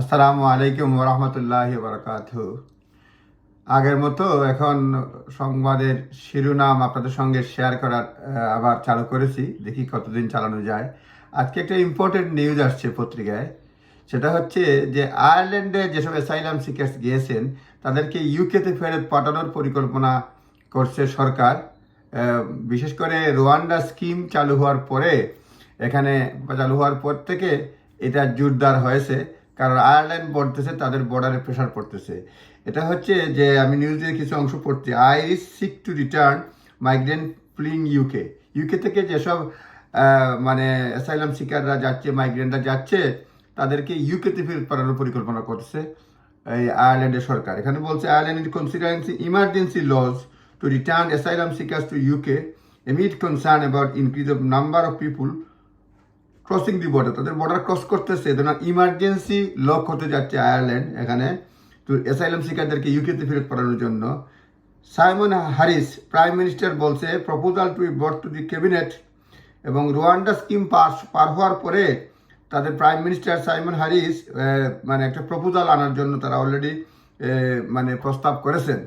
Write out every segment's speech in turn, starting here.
আসসালামু আলাইকুম রহমতুল্লাহ বারকাত আগের মতো এখন সংবাদের শিরোনাম আপনাদের সঙ্গে শেয়ার করার আবার চালু করেছি। দেখি কতদিন চালানো যায়। আজকে একটা ইম্পর্টেন্ট নিউজ আসছে পত্রিকায়। সেটা হচ্ছে যে আয়ারল্যান্ডে যেসব অ্যাসাইলাম সিকার্স গিয়েছেন, তাদেরকে ইউকেতে ফেরত পাঠানোর পরিকল্পনা করছে সরকার। বিশেষ করে রোয়ান্ডা স্কিম চালু হওয়ার পরে, এখানে চালু হওয়ার পর থেকে এটা জোরদার হয়েছে। কারণ আয়ারল্যান্ড বলতেছে তাদের বর্ডারে প্রেশার পড়তেছে। এটা হচ্ছে যে আমি নিউজের কিছু অংশ পড়ছি। Irish seek to return migrant fleeing UK UK থেকে যেসব মানে অ্যাসাইলাম শিকাররা যাচ্ছে মাইগ্রেন্টরা যাচ্ছে, তাদেরকে ইউকেতে ফেরত পাঠানোর পরিকল্পনা করছে এই আয়ারল্যান্ডের সরকার। এখানে বলছে Ireland is considering emergency laws to return asylum seekers to UK amid concern about increase of number of people crossing the border তাদের বর্ডার ক্রস করতেছে ধরুন ইমার্জেন্সি লক হতে যাচ্ছে আয়ারল্যান্ড এখানে, তো অ্যাসাইলাম শিকারদেরকে ইউকেতে ফেরত পাঠানোর জন্য। সাইমন হারিস প্রাইম মিনিস্টার বলছে proposal to but to the cabinet এবং রোয়ান্ডা স্কিম পাস পার হওয়ার পরে তাদের প্রাইম মিনিস্টার সাইমন হারিস মানে একটা প্রপোজাল আনার জন্য তারা অলরেডি মানে প্রস্তাব করেছেন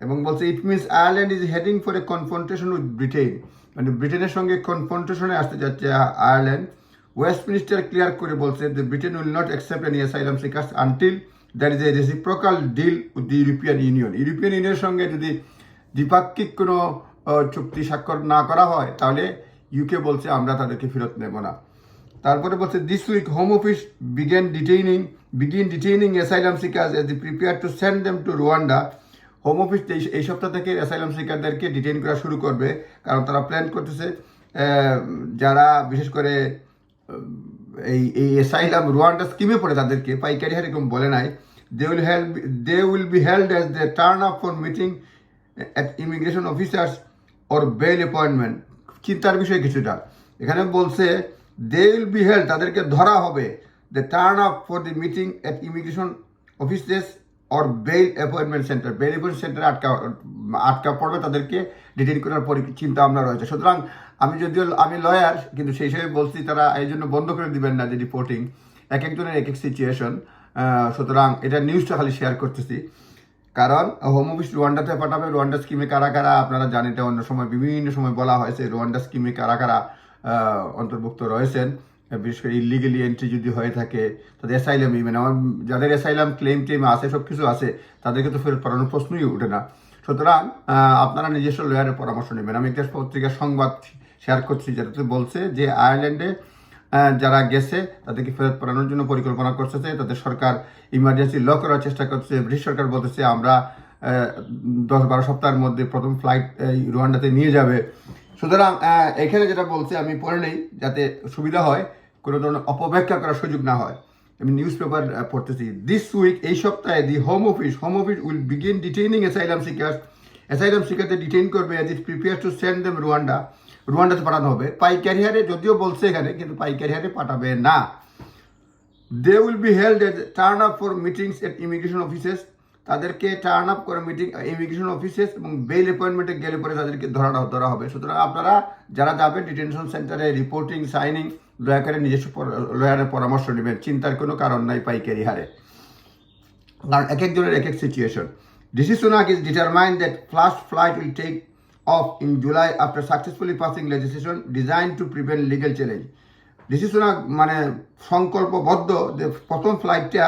এবং বলছে it means Ireland is heading for a confrontation with Britain মানে ব্রিটেনের সঙ্গে কনফ্রন্টেশনে আসতে যাচ্ছে আয়ারল্যান্ড ওয়েস্ট মিনিস্টার ক্লিয়ার করে বলছে যে Britain will not accept any asylum seekers until that is a reciprocal deal with the European Union European ইউনিয়নের সঙ্গে যদি দ্বিপাক্ষিক কোনো চুক্তি স্বাক্ষর না করা হয়, তাহলে ইউকে বলছে আমরা তাদেরকে ফেরত নেব না। তারপরে বলছে this week Home Office began detaining begin detaining asylum seekers as prepare to send them to Rwanda Home Office এই সপ্তাহ থেকে অ্যাসাইলাম সিকারদেরকে ডিটেইন করা শুরু করবে, কারণ তারা প্ল্যান করতেছে যারা, বিশেষ করে এই এই অ্যাসাইলাম রুয়ান্ডা স্কিমে পড়ে তাদেরকে, পাইকারি হারে এরকম বলে নাই। They will help they will be held as they turn up for meeting at immigration officers or bail appointment চিন্তার বিষয় কিছুটা। এখানে বলছে দে উইল বি হেল্ড তাদেরকে ধরা হবে। They turn up for the meeting at immigration offices or bail appointment centre bail appointment সেন্টারে আটকা আটকা পড়বে তাদেরকে ডিটেন করার পরি, চিন্তা ভাবনা রয়েছে। সুতরাং আমি যদিও, আমি লয়ার কিন্তু সেই হিসেবে বলছি তারা এই জন্য বন্ধ করে দিবেন না যে রিপোর্টিং এক একজনের এক এক সিচুয়েশন সুতরাং এটা নিউজটা খালি শেয়ার করতেছি। কারণ হোম অফিস রুয়ান্ডাতে পাঠাবে রুয়ান্ডা স্কিমে কারা কারা, আপনারা জানেন এটা অন্য সময়, বিভিন্ন সময় বলা হয়েছে রুয়ান্ডা স্কিমে কারা কারা অন্তর্ভুক্ত রয়েছেন। বিশেষ করে ইলিগেলি এন্ট্রি যদি হয়ে থাকে, তাদের অ্যাসাইলাম মানে আমার যাদের অ্যাসাইলাম ক্লেম টেম আছে, সব কিছু আছে, তাদেরকে তো ফেরত পাঠানোর প্রশ্নই ওঠে না। সুতরাং আপনারা নিজস্ব লয়ারের পরামর্শ নেবেন। আমি একটা পত্রিকার সংবাদ শেয়ার করছি, যেটাতে বলছে যে আয়ারল্যান্ডে যারা গেছে, তাদেরকে ফেরত পাঠানোর জন্য পরিকল্পনা করতেছে, তাদের সরকার ইমার্জেন্সি ল করার চেষ্টা করছে ব্রিটিশ সরকার বলতেছে, আমরা দশ বারো সপ্তাহের মধ্যে প্রথম ফ্লাইট রুয়ান্ডাতে নিয়ে যাবে। সুতরাং এখানে যেটা বলছে, আমি পড়ে নেই, যাতে সুবিধা হয়, কোনো ধরনের অপব্যাখ্যা করার সুযোগ না হয়। আমি নিউজ পেপার পড়তেছি। দিস উইক এই সপ্তাহে the Home Office Home Office will begin detaining asylum seekers asylum সিকারদের detain করবে as it prepare to send them Rwanda রুয়ান্ডাতে পাঠানো হবে। পাইকারি হারে যদিও বলছে এখানে, কিন্তু পাইকারি হারে পাঠাবে না। They will be held at turn up for meetings at immigration offices তাদেরকে টার্ন আপ করে মিটিং ইমিগ্রেশন অফিসেস এবং বেল অ্যাপয়েন্টমেন্টে গেলে পরে তাদেরকে ধরা ধরা হবে। সুতরাং আপনারা যারা যাবেন ডিটেনশন সেন্টারে রিপোর্টিং সাইনিং দয়া করে নিজস্ব লয়ারের পরামর্শ নেবেন। চিন্তার কোনো কারণ নাই পাইকারি হারে কারণ এক একজনের এক এক situation Rishi Sunak is determined that first flight will take off in July after successfully passing legislation designed to prevent legal challenge Rishi Sunak মানে সংকল্পবদ্ধ যে প্রথম ফ্লাইটটা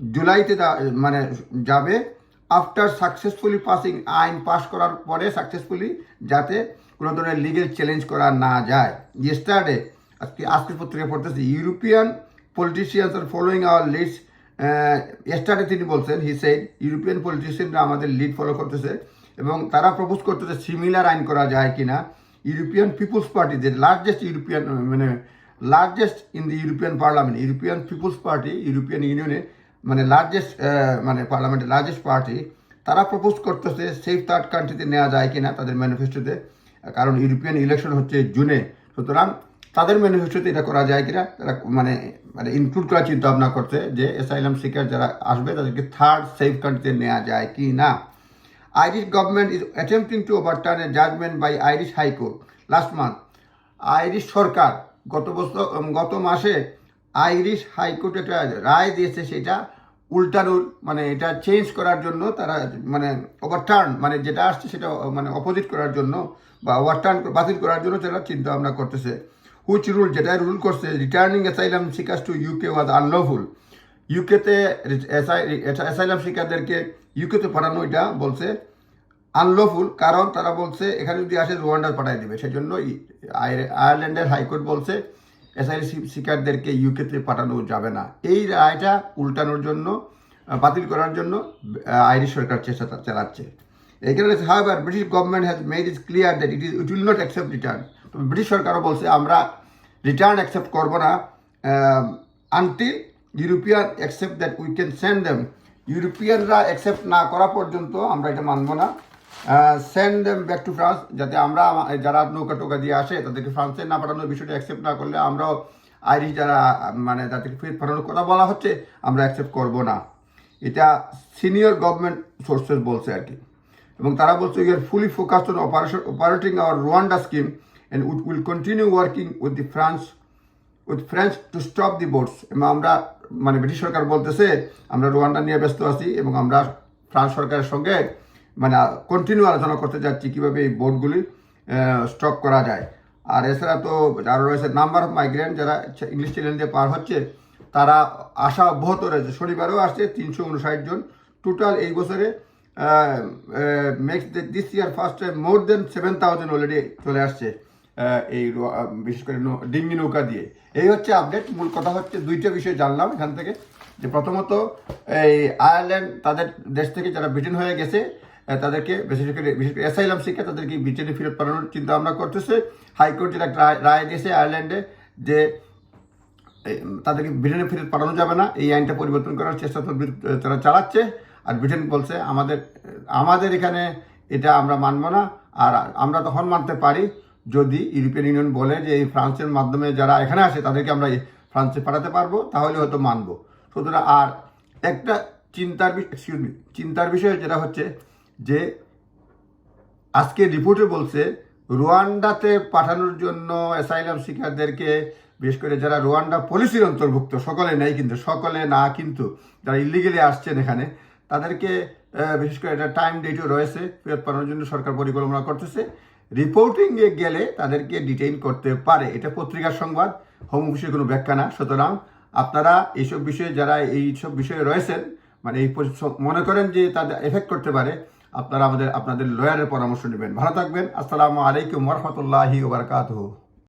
জুলাইতে মানে যাবে আফটার সাকসেসফুলি পাসিং আইন পাস করার পরে সাকসেসফুলি যাতে কোনো ধরনের লিগেল চ্যালেঞ্জ করা না যায়। ইয়েস্টারডে আজকে আজকের পত্রিকা পড়তেছি European politicians are following our leads yesterday তিনি বলছেন হি সেড ইউরোপিয়ান পলিটিশিয়ানরা আমাদের লিড ফলো করতেছে। এবং তারা প্রপোজ করতেছে সিমিলার আইন করা যায় কিনা। ইউরোপিয়ান পিপুলস পার্টি যে লার্জেস্ট ইউরোপিয়ান মানে largest in the European Parliament European People's Party European ইউনিয়নে মানে লার্জেস্ট মানে পার্লামেন্টের লার্জেস্ট পার্টি তারা প্রপোজ করতেছে সেফ থার্ড কান্ট্রিতে নেওয়া যায় কিনা তাদের ম্যানিফেস্টোতে কারণ ইউরোপিয়ান ইলেকশন হচ্ছে জুনে সুতরাং তাদের ম্যানিফেস্টোতে এটা করা যায় কিনা, তারা মানে মানে ইনক্লুড করার চিন্তা ভাবনা করছে যে অ্যাসাইলাম শিকার যারা আসবে তাদেরকে থার্ড সেফ কান্ট্রিতে নেওয়া যায় কি না Irish government is attempting to overturn a judgment by Irish High Court last month. Irish সরকার গত বছর গত মাসে আইরিশ হাইকোর্ট একটা রায় দিয়েছে, সেটা উল্টানোর মানে এটা চেঞ্জ করার জন্য তারা মানে ওভারটার্ন মানে যেটা আসছে সেটা মানে অপোজিট করার জন্য বা ওভারটার্ন বাতিল করার জন্য তারা চিন্তা ভাবনা করতেছে হুইচ রুল যেটা রুল করছে returning asylum seekers to UK was unlawful ইউকেতে অ্যাসাইলাম শিকারদেরকে ইউকেতে পাঠানো, এটা বলছে আনলফুল কারণ তারা বলছে এখানে যদি আসে রুয়ান্ডার পাঠাই দেবে। সেই জন্য আয়ারল্যান্ডের হাইকোর্ট বলছে এসআই শিকারদেরকে ইউকেতে পাঠানো যাবে না। এই রায়টা উল্টানোর জন্য বাতিল করার জন্য আইরিশ সরকার চেষ্টা চালাচ্ছে। এখানে however British government has made is clear that it is it will not accept return British সরকারও বলছে, আমরা রিটার্ন অ্যাকসেপ্ট করব না until European accept that we can send them ইউরোপিয়ানরা accept না করা পর্যন্ত আমরা এটা মানব না। Send them back to France যাতে আমরা যারা নৌকা টোকা দিয়ে আসে, তাদেরকে ফ্রান্সে না পাঠানোর বিষয়টা অ্যাকসেপ্ট না করলে আমরাও আইরিশ যারা মানে তাদেরকে ফেরত পাঠানোর কথা বলা হচ্ছে, আমরা অ্যাকসেপ্ট করব না। এটা সিনিয়র গভর্নমেন্ট সোর্সেস বলছে আর কি। এবং তারা বলছে you're fully focused on operation operating our Rwanda scheme and will continue working with the France with French to stop the boats এবং আমরা মানে ব্রিটিশ সরকার বলতেছে, আমরা রোয়ান্ডা নিয়ে ব্যস্ত আছি এবং আমরা ফ্রান্স সরকারের সঙ্গে মানে কন্টিনিউ আলোচনা করতে যাচ্ছি কীভাবে এই বোটগুলি স্টক করা যায়। আর এছাড়া তো আরও রয়েছে নাম্বার অফ মাইগ্রেন্ট যারা ইংলিশ চ্যানেল দিয়ে পার হচ্ছে, তারা আশা অব্যাহত রয়েছে। শনিবারেও আসছে তিনশো উনষাট জন। টোটাল এই বছরে makes this year first time more than seven thousand already চলে আসছে। এই বিশেষ করে ডিঙ্গি নৌকা দিয়ে। এই হচ্ছে আপডেট মূল কথা হচ্ছে দুইটা বিষয় জানলাম এখান থেকে। যে প্রথমত, এই আয়ারল্যান্ড তাদের দেশ থেকে যারা ব্রিটেন হয়ে গেছে তাদেরকে বিশেষ করে বিশেষ করে অ্যাসাইলাম শিক্ষা তাদেরকে ব্রিটেনে ফেরত পাঠানোর চিন্তা ভাবনা করতেছে। হাইকোর্ট যেটা একটা রায়- রায় দিয়েছে আয়ারল্যান্ডে যে তাদেরকে ব্রিটেনে ফেরত পাঠানো যাবে না। এই আইনটা পরিবর্তন করার চেষ্টা তো তারা চালাচ্ছে। আর ব্রিটেন বলছে, আমাদের আমাদের এখানে এটা আমরা মানব না। আর আমরা তখন মানতে পারি যদি ইউরোপিয়ান ইউনিয়ন বলে যে এই ফ্রান্সের মাধ্যমে যারা এখানে আসে তাদেরকে আমরা ফ্রান্সে পাঠাতে পারব, তাহলে হয়তো মানব। সুতরাং আর একটা চিন্তার এক্সকিউজ মি চিন্তার বিষয় যেটা হচ্ছে যে আজকে রিপোর্টে বলছে রুয়ান্ডাতে পাঠানোর জন্য অ্যাসাইলাম শিকারদেরকে, বিশেষ করে যারা রুয়ান্ডা পলিসির অন্তর্ভুক্ত, সকলে নেই কিন্তু, সকলে না কিন্তু, যারা ইলিগেলি আসছেন এখানে, তাদেরকে বিশেষ করে একটা টাইম ডেটও রয়েছে, ফেরত পাঠানোর জন্য সরকার পরিকল্পনা করতেছে। রিপোর্টিংয়ে গেলে তাদেরকে ডিটেইন করতে পারে। এটা পত্রিকার সংবাদ হোম অফিসের কোনো ব্যাখ্যা না। সুতরাং আপনারা এইসব বিষয়ে যারা এইসব বিষয়ে রয়েছেন মানে এই মনে করেন যে তাদের এফেক্ট করতে পারে, আপনারা আমাদের, আপনাদের লয়ারের পরামর্শ নেবেন। ভালো থাকবেন। আসসালামু আলাইকুম রহমতুল্লাহি ওবরকাতহ